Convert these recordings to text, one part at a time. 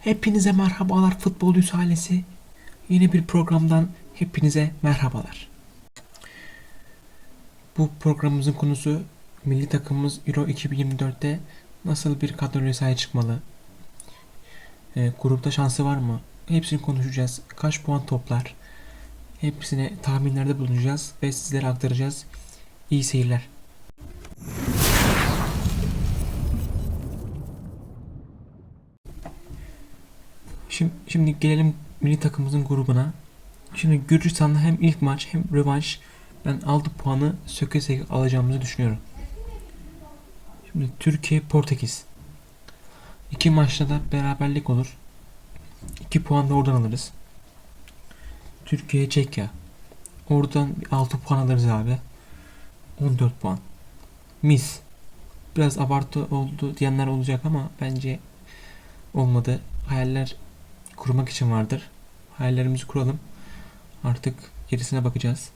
Hepinize merhabalar futbolcuyuz ailesi. Yeni bir programdan hepinize merhabalar. Bu programımızın konusu milli takımımız Euro 2024'te nasıl bir kadroya sahip çıkmalı? Ee, grupta şansı var mı? Hepsini konuşacağız. Kaç puan toplar? Hepsine tahminlerde bulunacağız ve sizlere aktaracağız. İyi seyirler. Şimdi, şimdi gelelim milli takımımızın grubuna. Şimdi Gürcistan'la hem ilk maç hem rövanş ben 6 puanı söke söke alacağımızı düşünüyorum. Şimdi Türkiye Portekiz. İki maçta da beraberlik olur. 2 puan da oradan alırız. Türkiye Çekya. Oradan 6 puan alırız abi. 14 puan. Mis. Biraz abartı oldu diyenler olacak ama bence olmadı. Hayaller kurmak için vardır. Hayallerimizi kuralım. Artık gerisine bakacağız.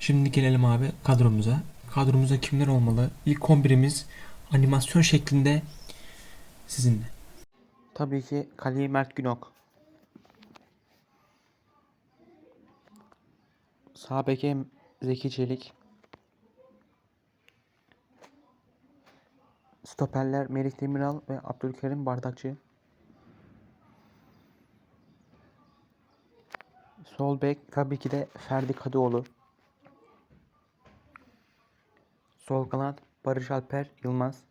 Şimdi gelelim abi kadromuza. Kadromuzda kimler olmalı? İlk 11'imiz animasyon şeklinde sizinle. Tabii ki kaleye Mert Günok. Sağ beke Zeki Çelik. Stoperler Melih Demiral ve Abdülkerim Bardakçı. Sol bek tabii ki de Ferdi Kadıoğlu. Sol kanat Barış Alper Yılmaz.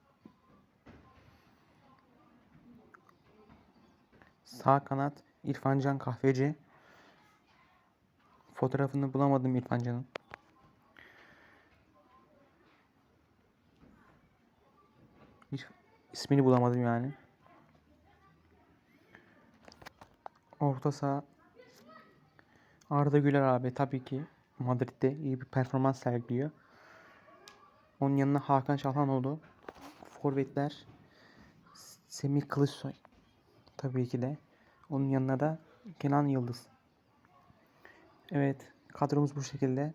Sağ kanat İrfancan Kahveci. Fotoğrafını bulamadım İrfancan'ın. Hiç ismini bulamadım yani. Orta saha Arda Güler abi tabii ki Madrid'de iyi bir performans sergiliyor. Onun yanına Hakan Çalhanoğlu. Forvetler Semih Kılıçsoy. Tabii ki de. Onun yanına da Kenan Yıldız. Evet, kadromuz bu şekilde.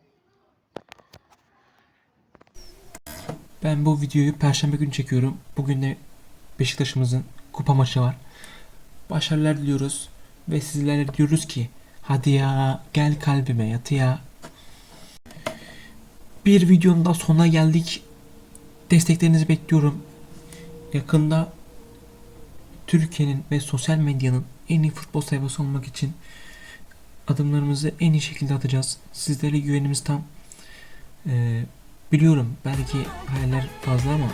Ben bu videoyu perşembe günü çekiyorum. Bugün de Beşiktaş'ımızın kupa maçı var. Başarılar diliyoruz ve sizlerle diyoruz ki hadi ya gel kalbime yatı ya. Bir videonun da sonuna geldik. Desteklerinizi bekliyorum. Yakında Türkiye'nin ve sosyal medyanın en iyi futbol sayfası olmak için adımlarımızı en iyi şekilde atacağız. Sizlere güvenimiz tam. Ee, biliyorum belki hayaller fazla ama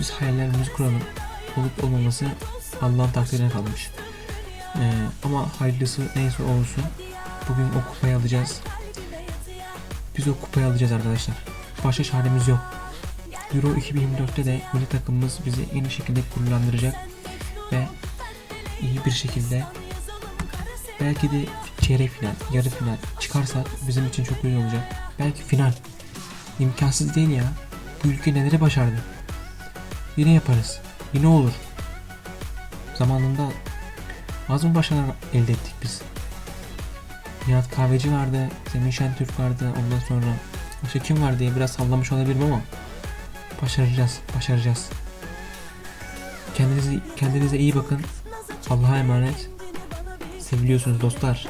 biz hayallerimizi kuralım. Olup olmaması Allah'ın takdirine kalmış. Ee, ama hayırlısı neyse olsun. Bugün o kupayı alacağız. Biz o kupayı alacağız arkadaşlar. Başka çaremiz yok. Euro 2024'te de milli takımımız bizi en iyi şekilde gururlandıracak ve iyi bir şekilde belki de çeyrek final, yarı final çıkarsak bizim için çok iyi olacak. Belki final. İmkansız değil ya. Bu ülke neleri başardı. Yine yaparız. Yine olur. Zamanında az mı başarılar elde ettik biz? Nihat Kahveci vardı, Semih Şentürk vardı, ondan sonra başka kim var diye biraz sallamış olabilirim ama başaracağız, başaracağız. Kendinize, kendinize iyi bakın. Allah'a emanet. Seviliyorsunuz dostlar.